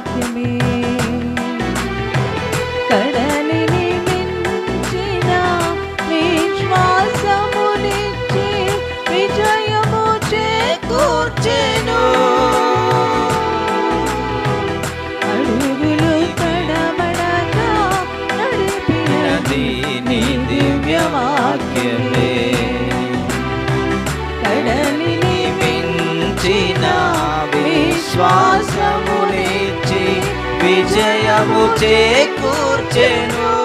వాక్యమే కడలిని మించిన విశ్వాసమునిచ్చి విజయము చేకూర్చెను. అడుగులు తడబడగా నడిపినది నీ దివ్య వాక్యమే కడలిని మించిన జయము చేకూర్చెను.